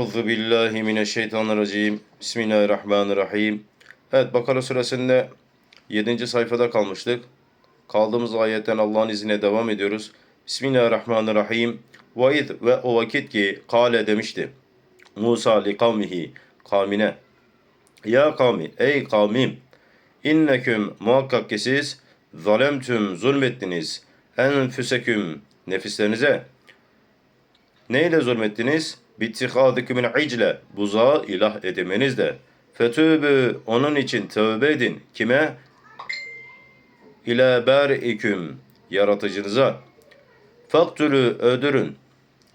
Euzu billahi mineşşeytanirracim. Bismillahirrahmanirrahim. Evet Bakara suresinde 7. sayfada kalmıştık. Kaldığımız ayetten Allah'ın izniyle devam ediyoruz. Bismillahirrahmanirrahim. Ve iz ve o vakit ki kale demişti. Musa li kavmihi kavmine. Ya kavmi ey kavmim inneküm muhakkak ki siz zalemtüm zulmettiniz enfüseküm nefislerinize Neyle zulmettiniz? Bittikâdikümün icle, buzağı ilah edemenizle. Fetûbü, onun için tövbe edin. Kime? İlâ bâri'iküm, yaratıcınıza. Faktülü, öldürün.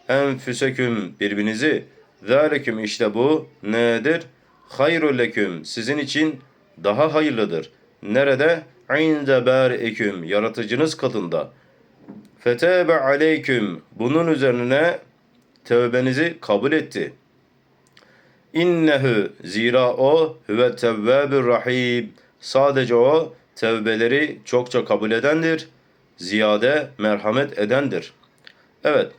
Enfüseküm, birbirinizi. Zâliküm, işte bu nedir? Hayrul leküm, sizin için daha hayırlıdır. Nerede? İnde bâri'iküm, yaratıcınız katında. Fetebe aleyküm, bunun üzerine tövbenizi kabul etti. İnnehu zira o huve tevvabur rahim. Sadece o tevbeleri çokça kabul edendir. Ziyade merhamet edendir. Evet.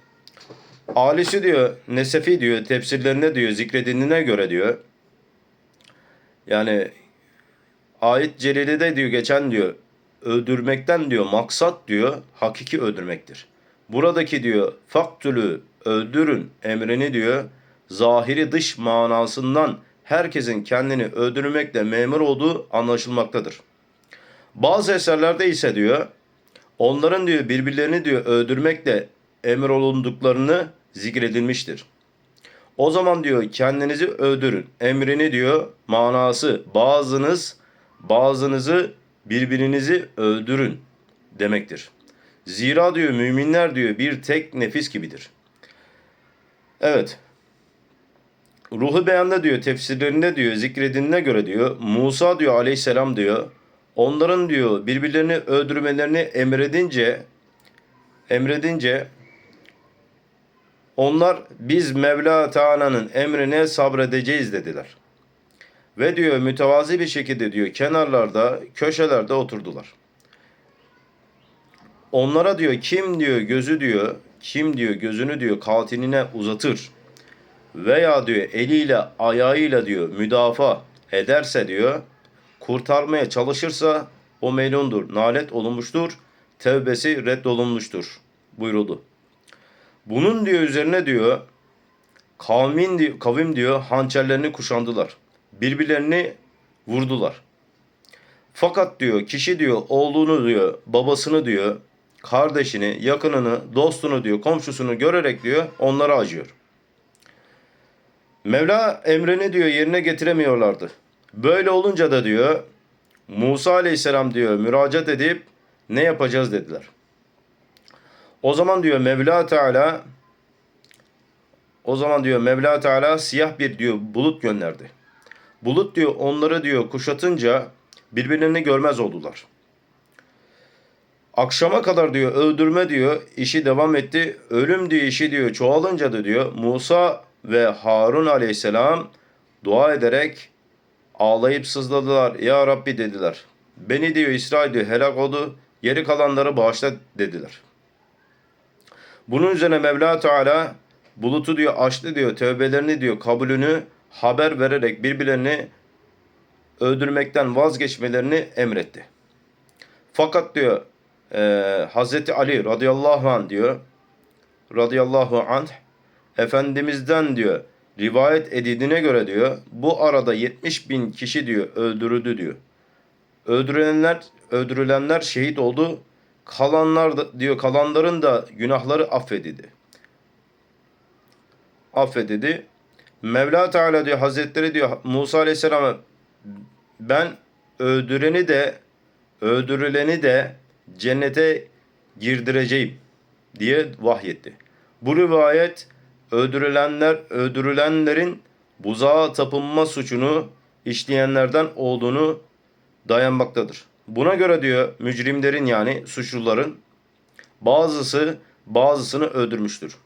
Alisi diyor, Nesefi diyor, tefsirlerinde diyor, zikredildiğine göre diyor. Yani ayet celilede diyor geçen diyor öldürmekten diyor maksat diyor hakiki öldürmektir. Buradaki diyor faktülü öldürün emrini diyor zahiri dış manasından herkesin kendini öldürmekle memur olduğu anlaşılmaktadır. Bazı eserlerde ise diyor onların diyor birbirlerini diyor öldürmekle emir olunduklarını zikredilmiştir. O zaman diyor kendinizi öldürün. Emrini diyor manası bazınız bazınızı birbirinizi öldürün demektir. Zira diyor müminler diyor bir tek nefis gibidir. Evet. Ruhu beyanda diyor tefsirlerinde diyor zikredildiğine göre diyor Musa diyor aleyhisselam diyor onların diyor birbirlerini öldürmelerini emredince emredince onlar biz Mevla Teala'nın emrine sabredeceğiz dediler. Ve diyor mütevazi bir şekilde diyor kenarlarda, köşelerde oturdular. Onlara diyor kim diyor gözü diyor, kim diyor gözünü diyor katiline uzatır veya diyor eliyle ayağıyla diyor müdafaa ederse diyor kurtarmaya çalışırsa o melundur, nalet olunmuştur, tevbesi reddolunmuştur buyuruldu. Bunun diyor üzerine diyor kavmin diyor, kavim diyor hançerlerini kuşandılar birbirlerini vurdular. Fakat diyor kişi diyor oğlunu diyor babasını diyor kardeşini, yakınını, dostunu diyor komşusunu görerek diyor onlara acıyor. Mevla emrini diyor yerine getiremiyorlardı. Böyle olunca da diyor Musa aleyhisselam diyor müracaat edip ne yapacağız dediler. O zaman diyor Mevla Teala o zaman diyor Mevla Teala siyah bir diyor bulut gönderdi. Bulut diyor onları diyor kuşatınca birbirlerini görmez oldular. Akşama kadar diyor öldürme diyor işi devam etti. Ölüm diyor işi diyor çoğalınca da diyor Musa ve Harun aleyhisselam dua ederek ağlayıp sızladılar. Ya Rabbi dediler. Beni diyor İsrail diyor helak oldu. Geri kalanları bağışla dediler. Bunun üzerine Mevla Teala bulutu diyor açtı diyor tövbelerini diyor kabulünü haber vererek birbirlerini öldürmekten vazgeçmelerini emretti. Fakat diyor e, Hazreti Ali radıyallahu anh diyor radıyallahu anh Efendimiz'den diyor rivayet edildiğine göre diyor bu arada 70 bin kişi diyor öldürüldü diyor. Öldürülenler öldürülenler şehit oldu. Kalanlar da, diyor kalanların da günahları affedildi. Affedildi. Mevla Teala diyor Hazretleri diyor Musa Aleyhisselam'a ben öldüreni de öldürüleni de cennete girdireceğim diye vahyetti. Bu rivayet öldürülenler öldürülenlerin buzağa tapınma suçunu işleyenlerden olduğunu dayanmaktadır. Buna göre diyor mücrimlerin yani suçluların bazısı bazısını öldürmüştür.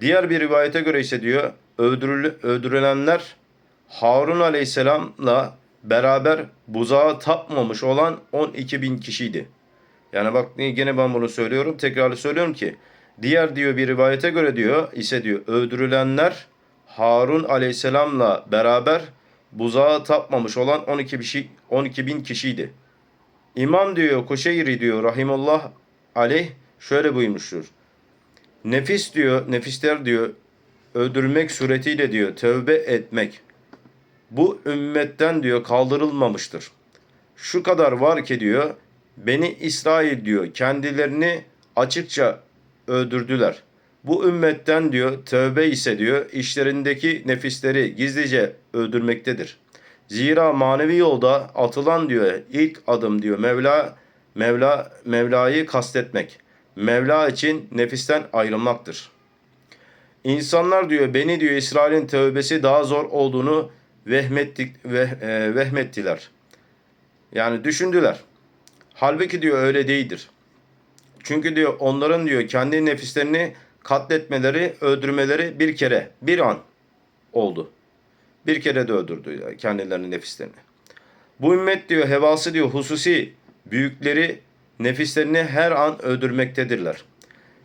Diğer bir rivayete göre ise diyor öldürül öldürülenler Harun Aleyhisselam'la beraber buzağa tapmamış olan 12 bin kişiydi. Yani bak yine ben bunu söylüyorum tekrarlı söylüyorum ki diğer diyor bir rivayete göre diyor ise diyor öldürülenler Harun aleyhisselamla beraber buzağı tapmamış olan 12 kişi 12 bin kişiydi. İmam diyor Kuşeyri diyor rahimullah aleyh şöyle buyurmuştur. Nefis diyor, nefisler diyor öldürmek suretiyle diyor tövbe etmek. Bu ümmetten diyor kaldırılmamıştır. Şu kadar var ki diyor Beni İsrail diyor kendilerini açıkça öldürdüler. Bu ümmetten diyor tövbe ise diyor işlerindeki nefisleri gizlice öldürmektedir. Zira manevi yolda atılan diyor ilk adım diyor Mevla Mevla Mevla'yı kastetmek. Mevla için nefisten ayrılmaktır. İnsanlar diyor beni diyor İsrail'in tövbesi daha zor olduğunu vehmettik, veh, e, vehmettiler. Yani düşündüler. Halbuki diyor öyle değildir. Çünkü diyor onların diyor kendi nefislerini katletmeleri, öldürmeleri bir kere, bir an oldu. Bir kere de öldürdü yani kendilerinin nefislerini. Bu ümmet diyor hevası diyor hususi büyükleri nefislerini her an öldürmektedirler.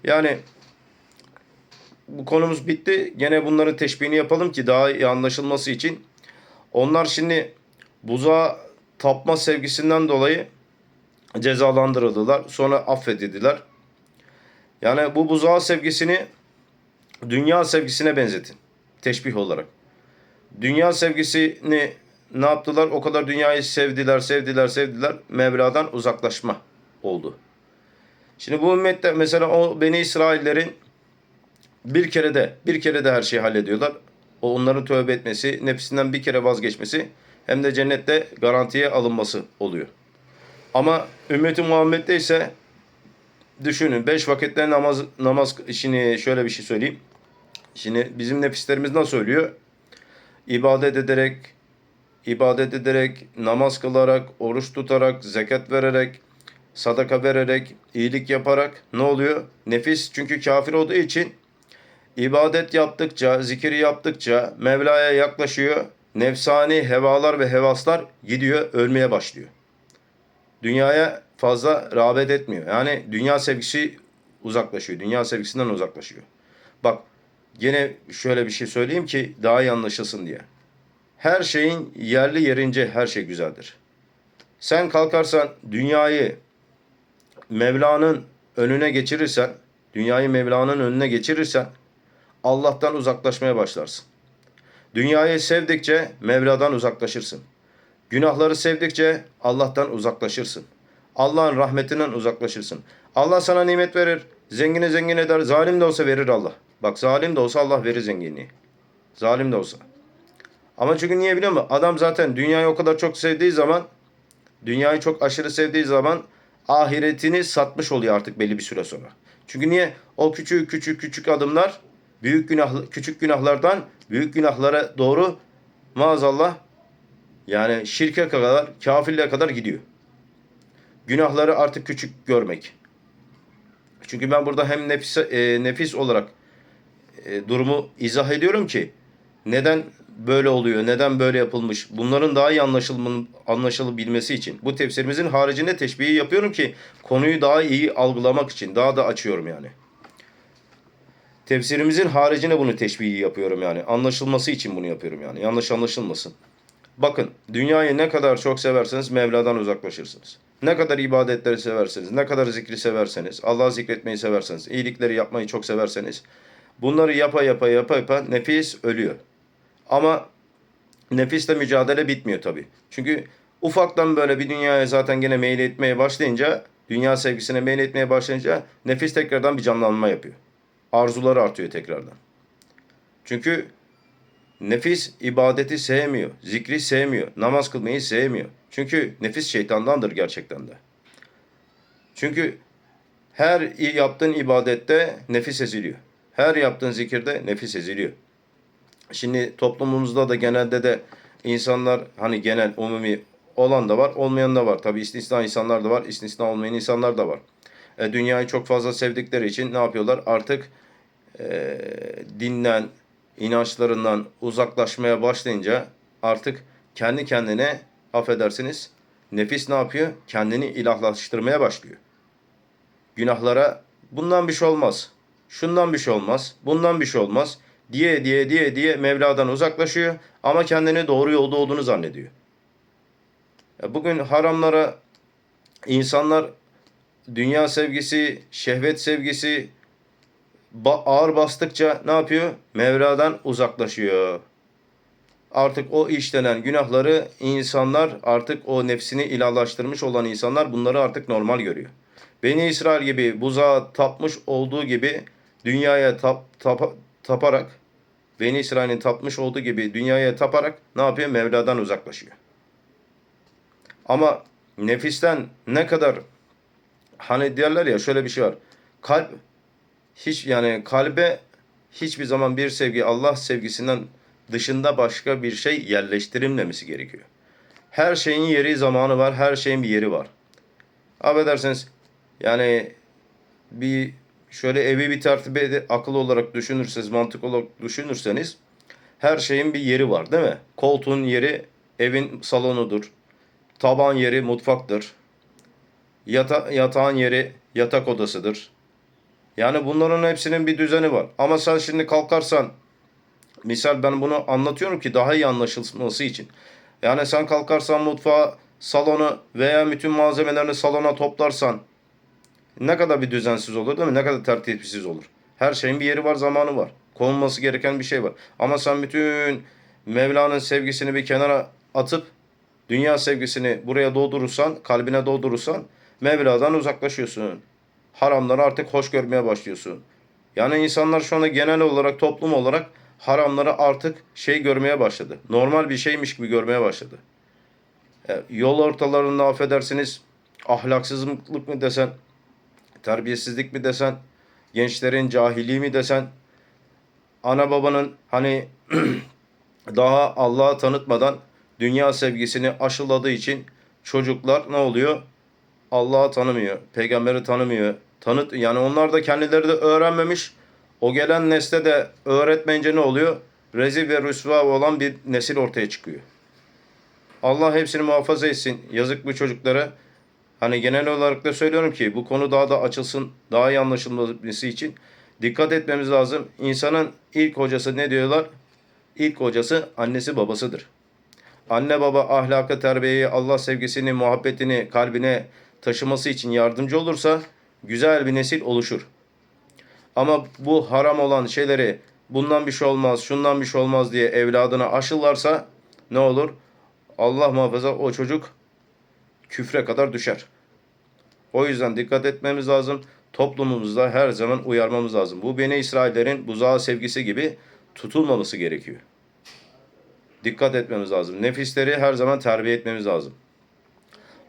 Yani bu konumuz bitti. Gene bunların teşbihini yapalım ki daha iyi anlaşılması için. Onlar şimdi buza tapma sevgisinden dolayı cezalandırıldılar. Sonra affedildiler. Yani bu buzağı sevgisini dünya sevgisine benzetin. Teşbih olarak. Dünya sevgisini ne yaptılar? O kadar dünyayı sevdiler, sevdiler, sevdiler. Mevla'dan uzaklaşma oldu. Şimdi bu ümmette mesela o Beni İsraillerin bir kere de bir kere de her şeyi hallediyorlar. O onların tövbe etmesi, nefsinden bir kere vazgeçmesi hem de cennette garantiye alınması oluyor. Ama ümmeti Muhammed'de ise düşünün beş vakitte namaz namaz işini şöyle bir şey söyleyeyim. Şimdi bizim nefislerimiz nasıl ölüyor? İbadet ederek, ibadet ederek, namaz kılarak, oruç tutarak, zekat vererek, sadaka vererek, iyilik yaparak ne oluyor? Nefis çünkü kafir olduğu için ibadet yaptıkça, zikir yaptıkça Mevla'ya yaklaşıyor. Nefsani hevalar ve hevaslar gidiyor, ölmeye başlıyor dünyaya fazla rağbet etmiyor. Yani dünya sevgisi uzaklaşıyor. Dünya sevgisinden uzaklaşıyor. Bak gene şöyle bir şey söyleyeyim ki daha iyi anlaşılsın diye. Her şeyin yerli yerince her şey güzeldir. Sen kalkarsan dünyayı Mevla'nın önüne geçirirsen, dünyayı Mevla'nın önüne geçirirsen Allah'tan uzaklaşmaya başlarsın. Dünyayı sevdikçe Mevla'dan uzaklaşırsın. Günahları sevdikçe Allah'tan uzaklaşırsın. Allah'ın rahmetinden uzaklaşırsın. Allah sana nimet verir. Zengine zengin eder. Zalim de olsa verir Allah. Bak zalim de olsa Allah verir zenginliği. Zalim de olsa. Ama çünkü niye biliyor musun? Adam zaten dünyayı o kadar çok sevdiği zaman dünyayı çok aşırı sevdiği zaman ahiretini satmış oluyor artık belli bir süre sonra. Çünkü niye? O küçük küçük küçük adımlar büyük günah küçük günahlardan büyük günahlara doğru maazallah yani şirke kadar, kafirliğe kadar gidiyor. Günahları artık küçük görmek. Çünkü ben burada hem nefis, e, nefis olarak e, durumu izah ediyorum ki neden böyle oluyor, neden böyle yapılmış bunların daha iyi anlaşılmanın, anlaşılabilmesi için. Bu tefsirimizin haricinde teşbihi yapıyorum ki konuyu daha iyi algılamak için daha da açıyorum yani. Tefsirimizin haricinde bunu teşbihi yapıyorum yani. Anlaşılması için bunu yapıyorum yani. Yanlış anlaşılmasın. Bakın dünyayı ne kadar çok severseniz Mevla'dan uzaklaşırsınız. Ne kadar ibadetleri severseniz, ne kadar zikri severseniz, Allah'ı zikretmeyi severseniz, iyilikleri yapmayı çok severseniz bunları yapa yapa yapa yapa nefis ölüyor. Ama nefisle mücadele bitmiyor tabii. Çünkü ufaktan böyle bir dünyaya zaten gene meyil etmeye başlayınca, dünya sevgisine meyil etmeye başlayınca nefis tekrardan bir canlanma yapıyor. Arzuları artıyor tekrardan. Çünkü Nefis ibadeti sevmiyor, zikri sevmiyor, namaz kılmayı sevmiyor. Çünkü nefis şeytandandır gerçekten de. Çünkü her yaptığın ibadette nefis eziliyor. Her yaptığın zikirde nefis eziliyor. Şimdi toplumumuzda da genelde de insanlar hani genel umumi olan da var, olmayan da var. Tabi istisna insanlar da var, istisna olmayan insanlar da var. E, dünyayı çok fazla sevdikleri için ne yapıyorlar? Artık e, dinden, inançlarından uzaklaşmaya başlayınca artık kendi kendine affedersiniz nefis ne yapıyor? Kendini ilahlaştırmaya başlıyor. Günahlara bundan bir şey olmaz. Şundan bir şey olmaz. Bundan bir şey olmaz. diye diye diye diye Mevla'dan uzaklaşıyor ama kendini doğru yolda olduğunu zannediyor. Bugün haramlara insanlar dünya sevgisi, şehvet sevgisi ba- ağır bastıkça ne yapıyor? Mevla'dan uzaklaşıyor. Artık o işlenen günahları insanlar artık o nefsini ilahlaştırmış olan insanlar bunları artık normal görüyor. Beni İsrail gibi buzağa tapmış olduğu gibi dünyaya tap, tapa- taparak Beni İsrail'in tapmış olduğu gibi dünyaya taparak ne yapıyor? Mevla'dan uzaklaşıyor. Ama nefisten ne kadar hani derler ya şöyle bir şey var. Kalp hiç yani kalbe hiçbir zaman bir sevgi Allah sevgisinden dışında başka bir şey yerleştirilmemesi gerekiyor. Her şeyin yeri zamanı var. Her şeyin bir yeri var. Affedersiniz yani bir şöyle evi bir tertip ede- akıl olarak düşünürseniz, mantık olarak düşünürseniz her şeyin bir yeri var değil mi? Koltuğun yeri evin salonudur. Taban yeri mutfaktır. Yata, yatağın yeri yatak odasıdır. Yani bunların hepsinin bir düzeni var. Ama sen şimdi kalkarsan misal ben bunu anlatıyorum ki daha iyi anlaşılması için. Yani sen kalkarsan mutfağı, salonu veya bütün malzemelerini salona toplarsan ne kadar bir düzensiz olur değil mi? Ne kadar tertipsiz olur. Her şeyin bir yeri var, zamanı var. Konulması gereken bir şey var. Ama sen bütün Mevla'nın sevgisini bir kenara atıp dünya sevgisini buraya doldurursan, kalbine doldurursan Mevla'dan uzaklaşıyorsun. Haramları artık hoş görmeye başlıyorsun. Yani insanlar şu anda genel olarak toplum olarak haramları artık şey görmeye başladı. Normal bir şeymiş gibi görmeye başladı. E, yol ortalarında affedersiniz ahlaksızlık mı desen, terbiyesizlik mi desen, gençlerin cahilliği mi desen, ana babanın hani daha Allah'ı tanıtmadan dünya sevgisini aşıladığı için çocuklar ne oluyor? Allah'ı tanımıyor, peygamberi tanımıyor. Tanıt yani onlar da kendileri de öğrenmemiş. O gelen nesle de öğretmeyince ne oluyor? Rezil ve rüsva olan bir nesil ortaya çıkıyor. Allah hepsini muhafaza etsin. Yazık bu çocuklara. Hani genel olarak da söylüyorum ki bu konu daha da açılsın, daha iyi anlaşılması için dikkat etmemiz lazım. İnsanın ilk hocası ne diyorlar? İlk hocası annesi babasıdır. Anne baba ahlakı, terbiyeyi, Allah sevgisini, muhabbetini kalbine taşıması için yardımcı olursa güzel bir nesil oluşur. Ama bu haram olan şeyleri bundan bir şey olmaz, şundan bir şey olmaz diye evladına aşılarsa ne olur? Allah muhafaza o çocuk küfre kadar düşer. O yüzden dikkat etmemiz lazım. Toplumumuzda her zaman uyarmamız lazım. Bu Beni İsraillerin buzağı sevgisi gibi tutulmaması gerekiyor. Dikkat etmemiz lazım. Nefisleri her zaman terbiye etmemiz lazım.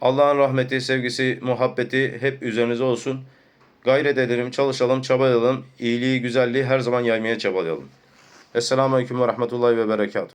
Allah'ın rahmeti, sevgisi, muhabbeti hep üzerinize olsun. Gayret edelim, çalışalım, çabalayalım. İyiliği, güzelliği her zaman yaymaya çabalayalım. Esselamu Aleyküm ve Rahmetullahi ve Berekatuhu.